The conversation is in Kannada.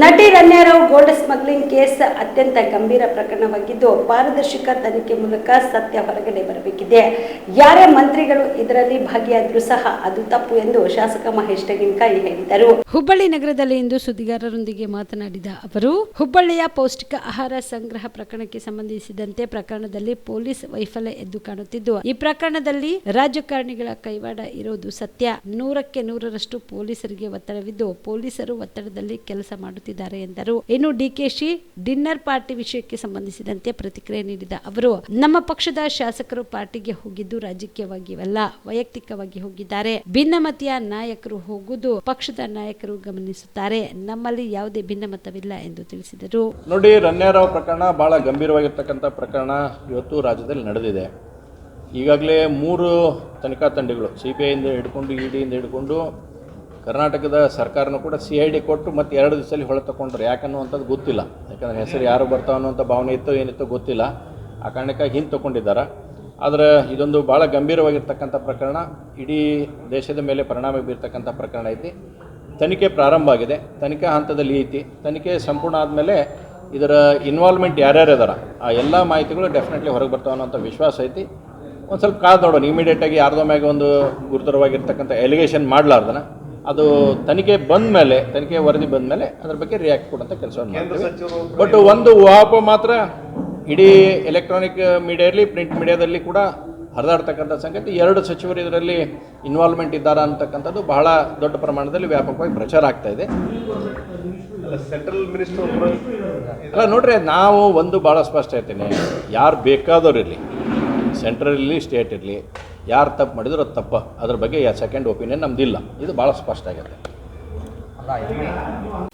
ನಟಿ ರಣ್ಯಾರಾವ್ ಗೋಲ್ಡ್ ಸ್ಮಗ್ಲಿಂಗ್ ಕೇಸ್ ಅತ್ಯಂತ ಗಂಭೀರ ಪ್ರಕರಣವಾಗಿದ್ದು ಪಾರದರ್ಶಕ ತನಿಖೆ ಮೂಲಕ ಸತ್ಯ ಹೊರಗಡೆ ಬರಬೇಕಿದೆ. ಯಾರೇ ಮಂತ್ರಿಗಳು ಇದರಲ್ಲಿ ಭಾಗಿಯಾದರೂ ಸಹ ಅದು ತಪ್ಪು ಎಂದು ಶಾಸಕ ಮಹೇಶ್ ತೆಂಗಿನಕಾಯಿ ಹೇಳಿದರು. ಹುಬ್ಬಳ್ಳಿ ನಗರದಲ್ಲಿ ಇಂದು ಸುದ್ದಿಗಾರರೊಂದಿಗೆ ಮಾತನಾಡಿದ ಅವರು, ಹುಬ್ಬಳ್ಳಿಯ ಪೌಷ್ಟಿಕ ಆಹಾರ ಸಂಗ್ರಹ ಪ್ರಕರಣಕ್ಕೆ ಸಂಬಂಧಿಸಿದಂತೆ ಪ್ರಕರಣದಲ್ಲಿ ಪೊಲೀಸ್ ವೈಫಲ್ಯ ಎದ್ದು ಕಾಣುತ್ತಿದ್ದು, ಈ ಪ್ರಕರಣದಲ್ಲಿ ರಾಜಕಾರಣಿಗಳ ಕೈವಾಡ ಇರೋದು ಸತ್ಯ. ನೂರಕ್ಕೆ ನೂರರಷ್ಟು ಪೊಲೀಸರಿಗೆ ಒತ್ತಡವಿದ್ದು, ಪೊಲೀಸರು ಒತ್ತಡದಲ್ಲಿ ಕೆಲಸ ಮಾಡುತ್ತಿದ್ದಾರೆ ಎಂದರು. ಇನ್ನು ಡಿಕೆಶಿ ಡಿನ್ನರ್ ಪಾರ್ಟಿ ವಿಷಯಕ್ಕೆ ಸಂಬಂಧಿಸಿದಂತೆ ಪ್ರತಿಕ್ರಿಯೆ ನೀಡಿದ ಅವರು, ನಮ್ಮ ಪಕ್ಷದ ಶಾಸಕರು ಪಾರ್ಟಿಗೆ ಹೋಗಿದ್ದು ರಾಜಕೀಯವಾಗಿವಲ್ಲ ವೈಯಕ್ತಿಕವಾಗಿ ಹೋಗಿದ್ದಾರೆ. ಭಿನ್ನಮತೀಯ ನಾಯಕರು ಹೋಗುವುದು ಪಕ್ಷದ ನಾಯಕರು ಗಮನಿಸುತ್ತಾರೆ. ನಮ್ಮಲ್ಲಿ ಯಾವುದೇ ಭಿನ್ನಮತವಿಲ್ಲ ಎಂದು ತಿಳಿಸಿದರು. ನೋಡಿ ರನ್ಯಾರಾವ್ ಪ್ರಕರಣ ಬಹಳ ಗಂಭೀರವಾಗಿರ್ತಕ್ಕಂಥ ಪ್ರಕರಣ ಇವತ್ತು ರಾಜ್ಯದಲ್ಲಿ ನಡೆದಿದೆ. ಈಗಾಗಲೇ ಮೂರು ತನಿಖಾ ತಂಡಗಳು ಸಿ ಬಿ ಹಿಡ್ಕೊಂಡು ಇ ಡಿಯಿಂದ ಹಿಡ್ಕೊಂಡು ಕರ್ನಾಟಕದ ಸರ್ಕಾರನೂ ಕೂಡ ಸಿ ಐ ಡಿ ಕೊಟ್ಟು ಮತ್ತು ಎರಡು ದಿವಸದಲ್ಲಿ ಹೊಳೆ ತಗೊಂಡ್ರು. ಯಾಕನ್ನುವಂಥದ್ದು ಗೊತ್ತಿಲ್ಲ. ಯಾಕಂದರೆ ಹೆಸರು ಯಾರು ಬರ್ತಾವ ಅನ್ನುವಂಥ ಭಾವನೆ ಇತ್ತೋ ಏನಿತ್ತು ಗೊತ್ತಿಲ್ಲ. ಆ ಕಾರಣಕ್ಕಾಗಿ ಹಿಂದೆ ತೊಗೊಂಡಿದ್ದಾರೆ? ಆದರೆ ಇದೊಂದು ಭಾಳ ಗಂಭೀರವಾಗಿರ್ತಕ್ಕಂಥ ಪ್ರಕರಣ. ಇಡೀ ದೇಶದ ಮೇಲೆ ಪರಿಣಾಮ ಬೀರ್ತಕ್ಕಂಥ ಪ್ರಕರಣ ಐತಿ. ತನಿಖೆ ಪ್ರಾರಂಭ ಆಗಿದೆ. ತನಿಖಾ ಹಂತದಲ್ಲಿ ಐತಿ. ತನಿಖೆ ಸಂಪೂರ್ಣ ಆದಮೇಲೆ ಇದರ ಇನ್ವಾಲ್ವ್ಮೆಂಟ್ ಯಾರ್ಯಾರು ಇದಾರ? ಆ ಎಲ್ಲ ಮಾಹಿತಿಗಳು ಡೆಫಿನೆಟ್ಲಿ ಹೊರಗೆ ಬರ್ತಾವೆ ಅನ್ನೋಂಥ ವಿಶ್ವಾಸ ಐತಿ. ಒಂದು ಸ್ವಲ್ಪ ಕಾದು ನೋಡೋಣ. ಇಮಿಡಿಯೇಟಾಗಿ ಯಾರ್ದೋ ಮ್ಯಾಗೆ ಒಂದು ಗುರುತರವಾಗಿರ್ತಕ್ಕಂಥ ಎಲಿಗೇಷನ್ ಮಾಡಲಾರ್ದನ. ಅದು ತನಿಖೆ ಬಂದ ಮೇಲೆ ತನಿಖೆ ವರದಿ ಬಂದ ಮೇಲೆ ಅದ್ರ ಬಗ್ಗೆ ರಿಯಾಕ್ಟ್ ಕೊಡೋಂಥ ಕೆಲಸವನ್ನು ಮಾಡ್ತೀವಿ. ಬಟ್ ಒಂದು ವಾಪ ಮಾತ್ರ ಇಡೀ ಎಲೆಕ್ಟ್ರಾನಿಕ್ ಮೀಡಿಯಾದಲ್ಲಿ ಪ್ರಿಂಟ್ ಮೀಡಿಯಾದಲ್ಲಿ ಕೂಡ ಹರಿದಾಡ್ತಕ್ಕಂಥ ಸಂಗತಿ. ಎರಡು ಸಚಿವರು ಇದರಲ್ಲಿ ಇನ್ವಾಲ್ವ್ಮೆಂಟ್ ಇದ್ದಾರಾ ಅಂತಕ್ಕಂಥದ್ದು ಬಹಳ ದೊಡ್ಡ ಪ್ರಮಾಣದಲ್ಲಿ ವ್ಯಾಪಕವಾಗಿ ಪ್ರಚಾರ ಆಗ್ತಾ ಇದೆ. ಸೆಂಟ್ರಲ್ ಮಿನಿಸ್ಟರ್ ಅಲ್ಲ ನೋಡ್ರಿ ನಾವು ಒಂದು ಭಾಳ ಸ್ಪಷ್ಟ ಹೇಳ್ತೀನಿ. ಯಾರು ಬೇಕಾದವ್ರು ಇರಲಿ ಸೆಂಟ್ರಲ್ ಇರಲಿ ಸ್ಟೇಟ್ ಇರಲಿ ಯಾರು ತಪ್ಪು ಮಾಡಿದ್ರು ಅದು ತಪ್ಪ. ಅದ್ರ ಬಗ್ಗೆ ಸೆಕೆಂಡ್ ಒಪಿನಿಯನ್ ನಮ್ದಿಲ್ಲ. ಇದು ಭಾಳ ಸ್ಪಷ್ಟ ಆಗುತ್ತೆ.